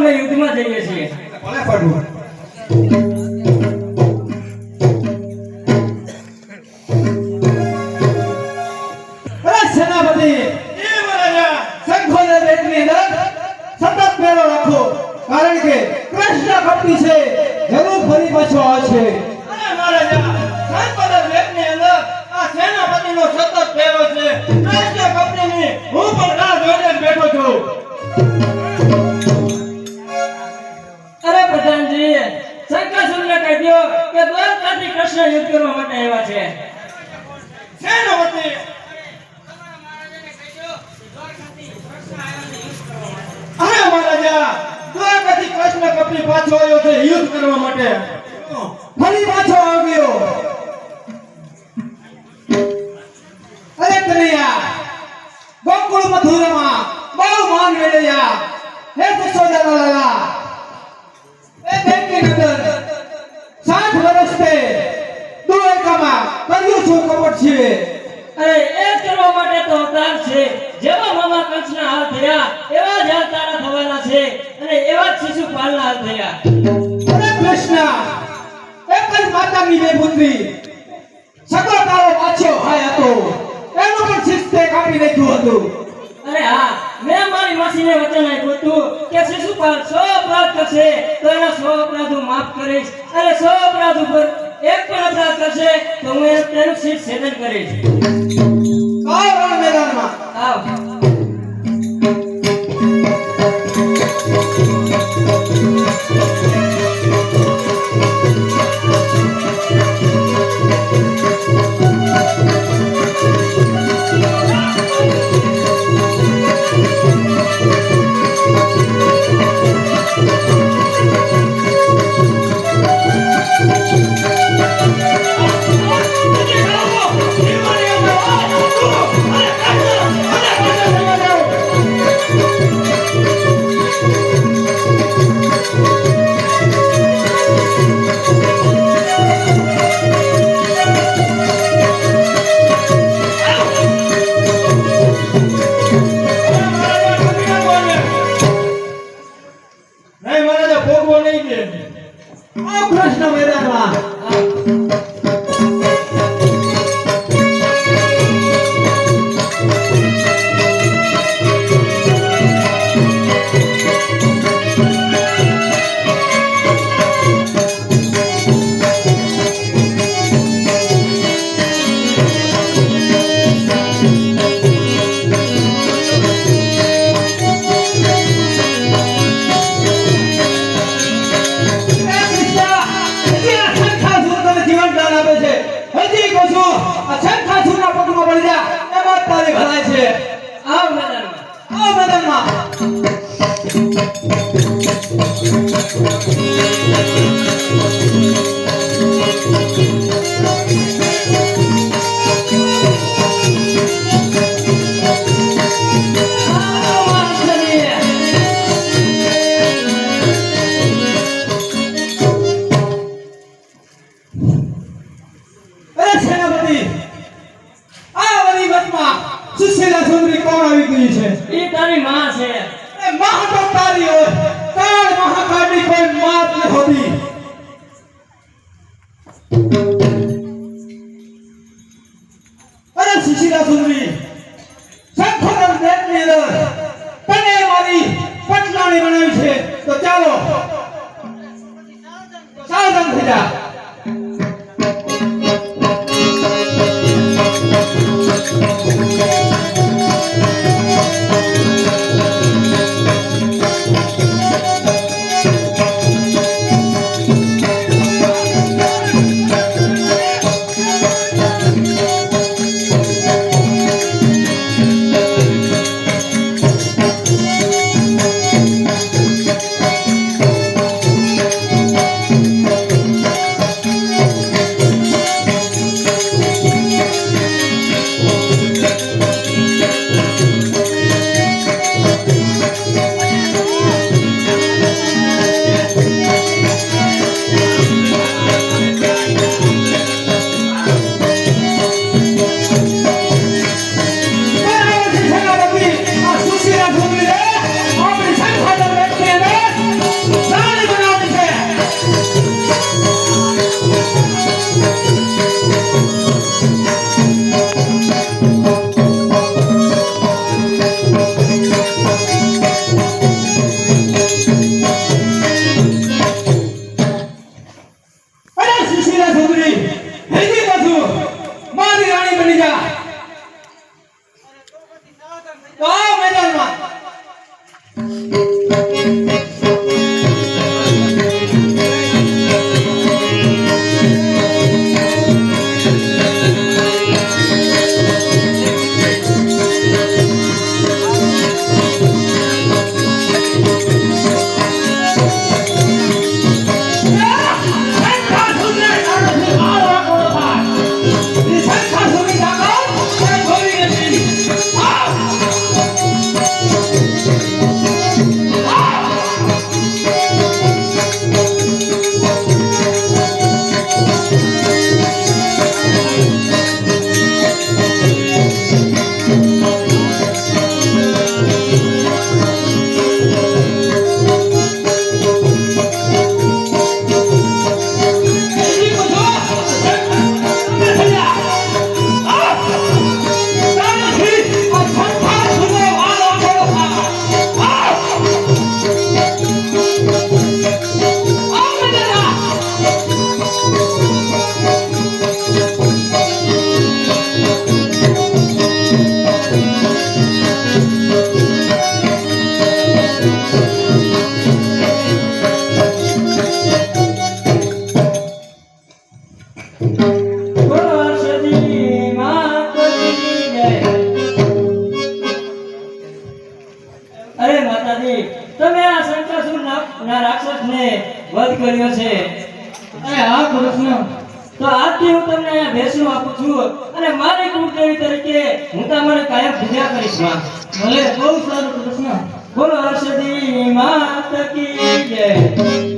અમે યુદ્ધમાં જઈએ છીએ. ભલે પડવું હું સેનાપતિ એ મહારાજા શંખોને બેટની આવ્યા છે. આવ્યો યુદ્ધ કરવા માટે. ફરી પાછો આવ્યો અરે કનૈયા ગોકુળ મથુરામાં બહુ માન મેળવ્યા. શું છે. અરે એ કરવા માટે તો અવતાર છે. જેવા મામા કંસના હાલ થયા એવા જ હાલ તારા થવાના છે. અને એવા જ શિશુપાલના હાલ થયા. અરે કૃષ્ણ એક જ માતાની બે પુત્રી. સગો તારો પાછો ભાઈ હતો. એનું પણ શિસ્તે કાપી નાખ્યું હતું. અરે હા મેં મારી માસીને વચન આપ્યું હતું કે શિશુપાલ સો અપરાધ કરશે તો એના સો અપરાધો માફ કરીશ. અને સો અપરાધ ઉપર એક પણ અપરાધ કરશે શિક્ષ છેદન કરીશ આવ મહારાજા ભોગવો પ્રશ્ન મેદાનમાં સુશીલા સુંદરી કોણ આવી ગઈ છે? એ તારી માં છે. એ અરે સુશીલા સુંદરી શંખોદર દેશની અંદર તને મારી છે. તો ચાલો સાવધાન થઈ કર્યો છે. અને હા કૃષ્ણ. તો આજથી હું તમને અહીંયા બેસણું આપું છું. અને મારી કુળદેવી તરીકે હું તમારે કાયમ પૂજા કરીશમાં. ભલે. બહુ સારું કૃષ્ણ. બોલો હર્ષદી માત કી જય.